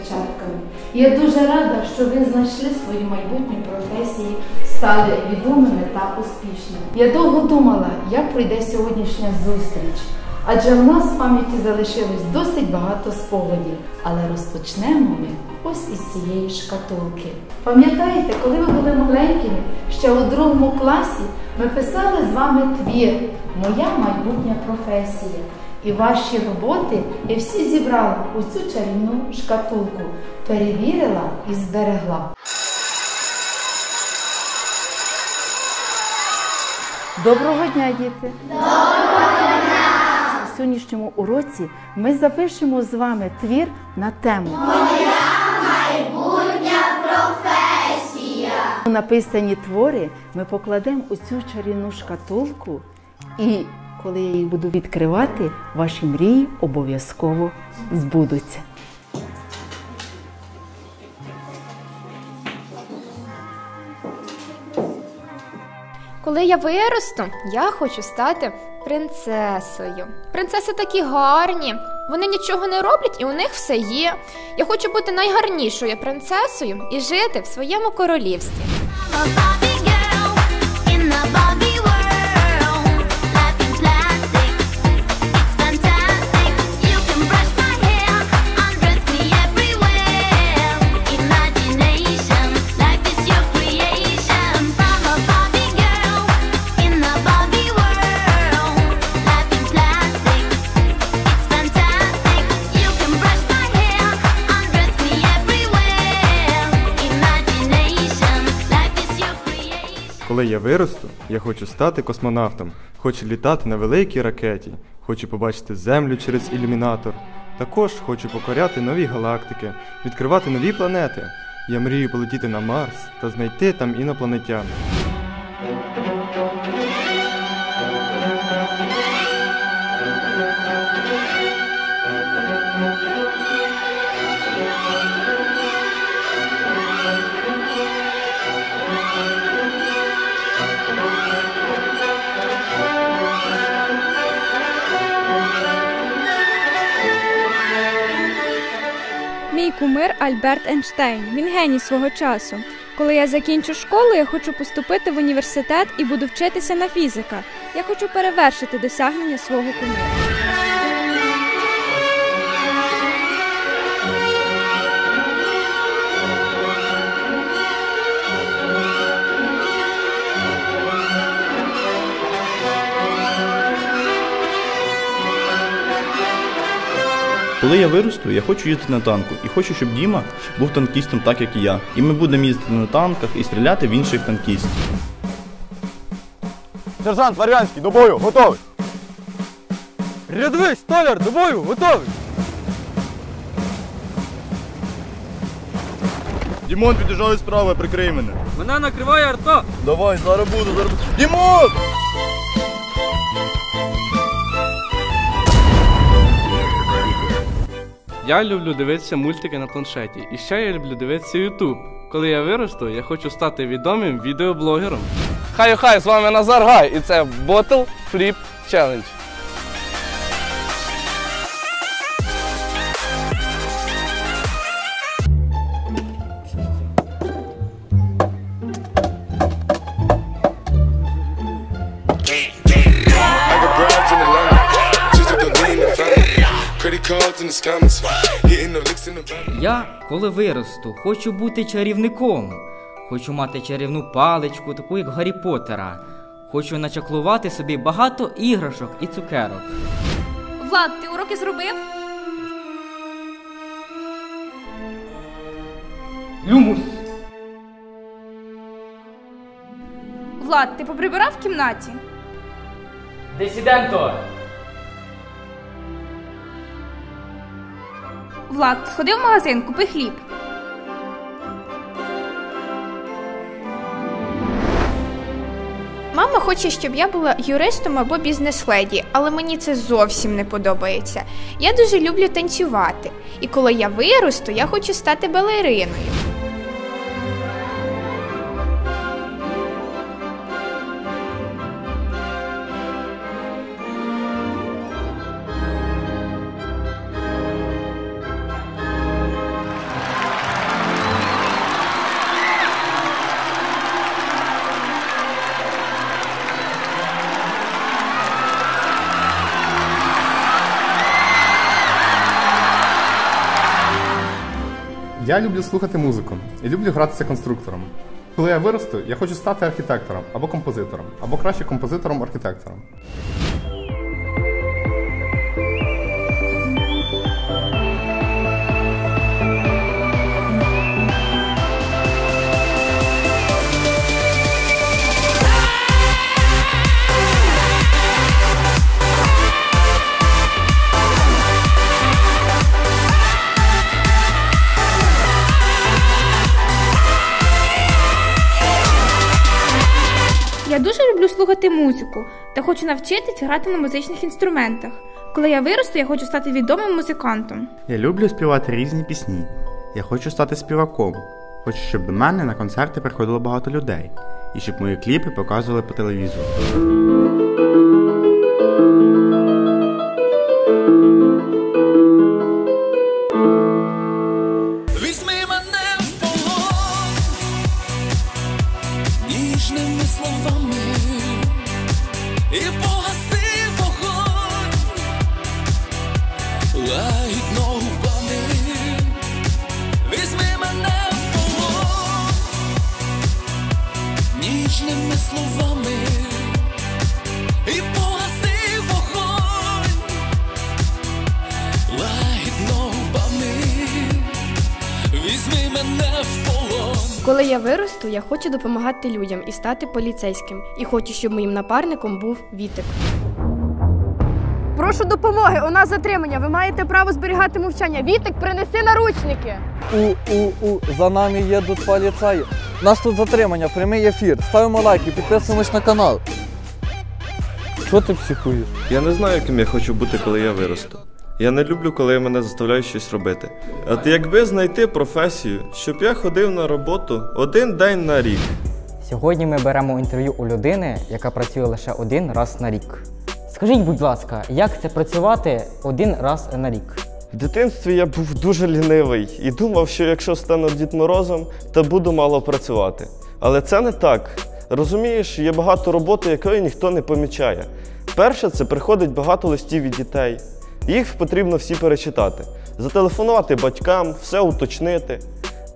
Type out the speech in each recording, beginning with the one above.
дівчатками. Я дуже рада, що ви знайшли свої майбутні професії, стали відомими та успішними. Я довго думала, як пройде сьогоднішня зустріч, адже в нас в пам'яті залишилось досить багато спогадів. Але розпочнемо ми ось із цієї шкатулки. Пам'ятаєте, коли ви були маленькими, ще у другому класі ми писали з вами твір Моя майбутня професія. І ваші роботи я всі зібрала у цю чарівну шкатулку, перевірила і зберегла. Доброго дня, діти! Доброго дня! У сьогоднішньому уроці ми запишемо з вами твір на тему Моя майбутня професія. У Написані твори ми покладемо у цю чарівну шкатулку і коли я їх буду відкривати, ваші мрії обов'язково збудуться. Коли я виросту, я хочу стати принцесою. Принцеси такі гарні, вони нічого не роблять і у них все є. Я хочу бути найгарнішою принцесою і жити в своєму королівстві. Коли я виросту, я хочу стати космонавтом, хочу літати на великій ракеті, хочу побачити Землю через ілюмінатор. Також хочу покоряти нові галактики, відкривати нові планети. Я мрію полетіти на Марс та знайти там інопланетян. Кумир Альберт Ейнштейн. Він геній свого часу. Коли я закінчу школу, я хочу поступити в університет і буду вчитися на фізика. Я хочу перевершити досягнення свого кумира. Коли я виросту, я хочу їздити на танку і хочу, щоб Діма був танкістом, так як і я. І ми будемо їздити на танках і стріляти в інших танкістів. Сержант Варвянський, до бою, готовий. Рядовий столяр, до бою, готовий. Дімон, під'їжджай справа, прикрий мене. Мене накриває арта. Давай, зараз буду, зараз. буду. Дімон! Я люблю дивитися мультики на планшеті. І ще я люблю дивитися Ютуб. Коли я виросту, я хочу стати відомим відеоблогером. Хай хай, з вами Назар Гай, і це Bottle Flip Challenge. Я, коли виросту, хочу бути чарівником. Хочу мати чарівну паличку, таку як Гаррі Поттера. Хочу начаклувати собі багато іграшок і цукерок. Влад, ти уроки зробив? Люмус! Влад, ти поприбирав в кімнаті? Десіденто! Влад, сходи в магазин, купи хліб. Мама хоче, щоб я була юристом або бізнес-леді, але мені це зовсім не подобається. Я дуже люблю танцювати, і коли я виросту, я хочу стати балериною. Я люблю слухати музику і люблю гратися конструктором. Коли я виросту, я хочу стати архітектором або композитором, або краще композитором-архітектором. Слухати музику та хочу навчитись грати на музичних інструментах. Коли я виросту, я хочу стати відомим музикантом. Я люблю співати різні пісні. Я хочу стати співаком. Хочу, щоб до мене на концерти приходило багато людей, і щоб мої кліпи показували по телевізору. Коли я виросту, я хочу допомагати людям і стати поліцейським. І хочу, щоб моїм напарником був Вітик. Прошу допомоги, у нас затримання. Ви маєте право зберігати мовчання. Вітик, принеси наручники. У-у-у, за нами їдуть поліцаї. Нас тут затримання, прямий ефір. Ставимо лайки, підписуємось на канал. Що ти психуєш? Я не знаю, ким я хочу бути, коли я виросту. Я не люблю, коли мене заставляють щось робити. От якби знайти професію, щоб я ходив на роботу один день на рік. Сьогодні ми беремо інтерв'ю у людини, яка працює лише один раз на рік. Скажіть, будь ласка, як це працювати один раз на рік? В дитинстві я був дуже лінивий і думав, що якщо стану Дід Морозом, то буду мало працювати. Але це не так. Розумієш, є багато роботи, якої ніхто не помічає. Перше, це приходить багато листів від дітей. Їх потрібно всі перечитати, зателефонувати батькам, все уточнити.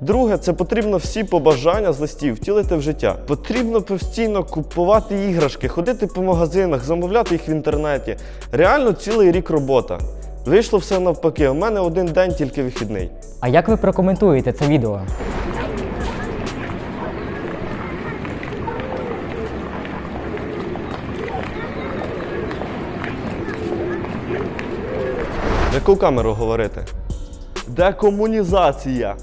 Друге, це потрібно всі побажання з листів втілити в життя. Потрібно постійно купувати іграшки, ходити по магазинах, замовляти їх в інтернеті. Реально цілий рік робота. Вийшло все навпаки. У мене один день тільки вихідний. А як ви прокоментуєте це відео? В камеру говорити? Декомунізація.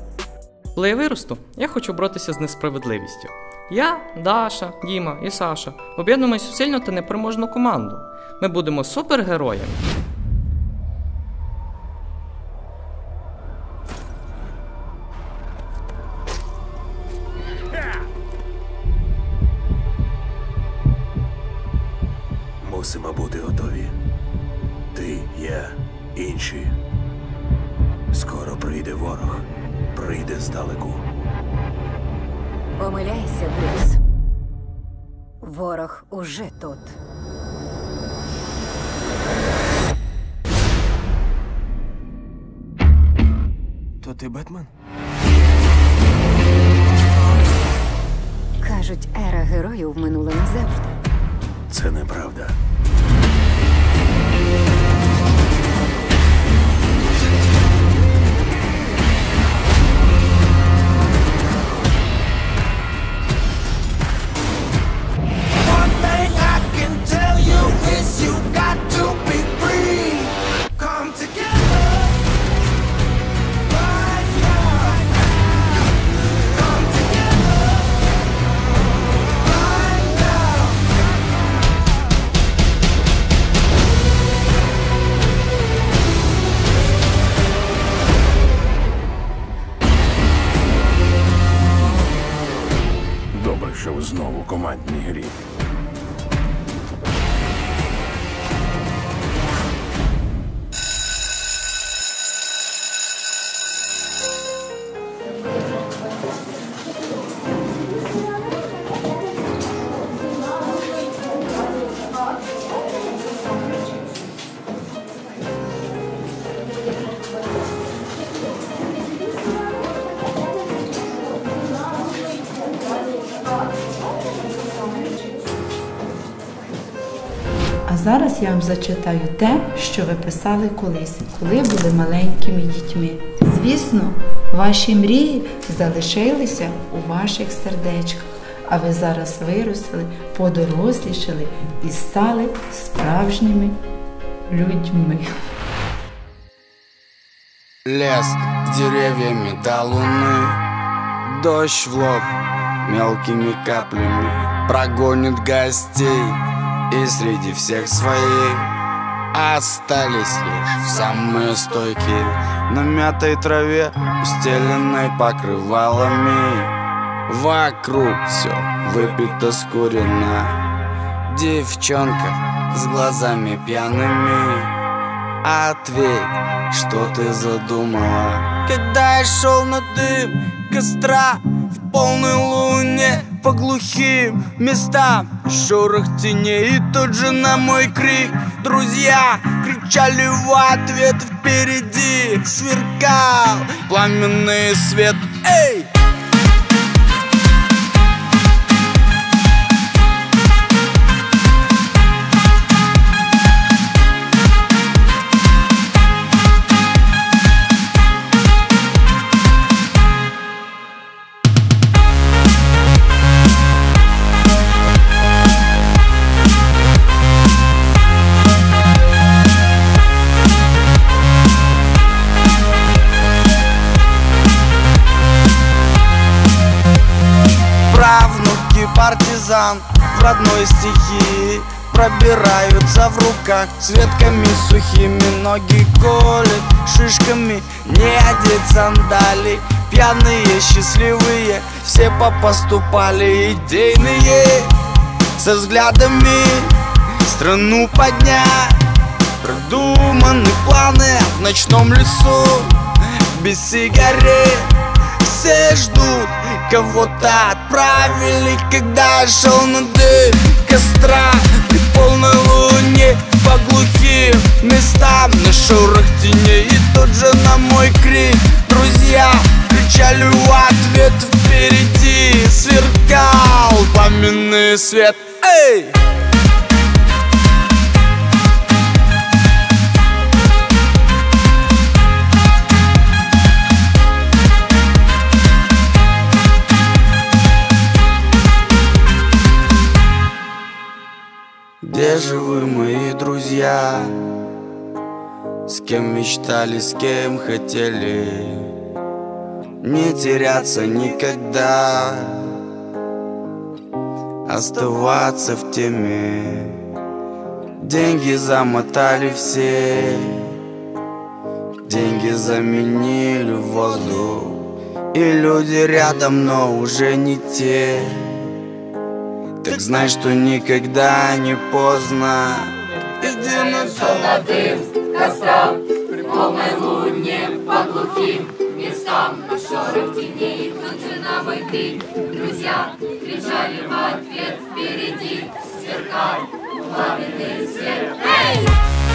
Коли я виросту, я хочу боротися з несправедливістю. Я, Даша, Діма і Саша об'єднуємося у сильну та непереможну команду. Ми будемо супергероями. Мусимо бути готові. Ти, я, інші. Скоро прийде ворог. Прийде здалеку. Помиляйся, Брюс. Ворог уже тут. То ти Бетмен? Кажуть, ера героїв минула назавжди. Це неправда. Я вам зачитаю те, що ви писали колись, коли були маленькими дітьми. Звісно, ваші мрії залишилися у ваших сердечках, а ви зараз виросли, подорослішали і стали справжніми людьми. Лес с деревьями до луны Дождь в лоб мелкими каплями Прогонит гостей И среди всех своих Остались лишь самые стойкие. На мятой траве, устеленной покрывалами Вокруг все выпито скурено Девчонка с глазами пьяными Ответь, что ты задумала? Когда я шел на дым костра В полной луне по глухим местам. Шорох теней и тут же на мой крик. Друзья кричали в ответ Впереди сверкал пламенный свет. Эй! В родной стихии Пробираются в руках с ветками сухими Ноги колет шишками, не одеть сандали. Пьяные, счастливые, все попоступали Идейные, со взглядами страну поднять. Продуманы планы в ночном лесу Без сигарет все ждут Кого-то отправили, когда я шел на дым костра. При полной луне по глухим местам. На шорох теней и тут же на мой крик. Друзья кричали в ответ впереди Сверкал пламенный свет. Эй! Где же вы, мои друзья? С кем мечтали, с кем хотели? Не теряться никогда. Оставаться в теме. Деньги замотали все. Деньги заменили воздух. И люди рядом, но уже не те Так знай, что никогда не поздно. Иди на Шел на дым костра При полной луне по глухим местам шорох теней тут же на мой крик Друзья кричали в ответ впереди Сверкай пламенный свет Эй!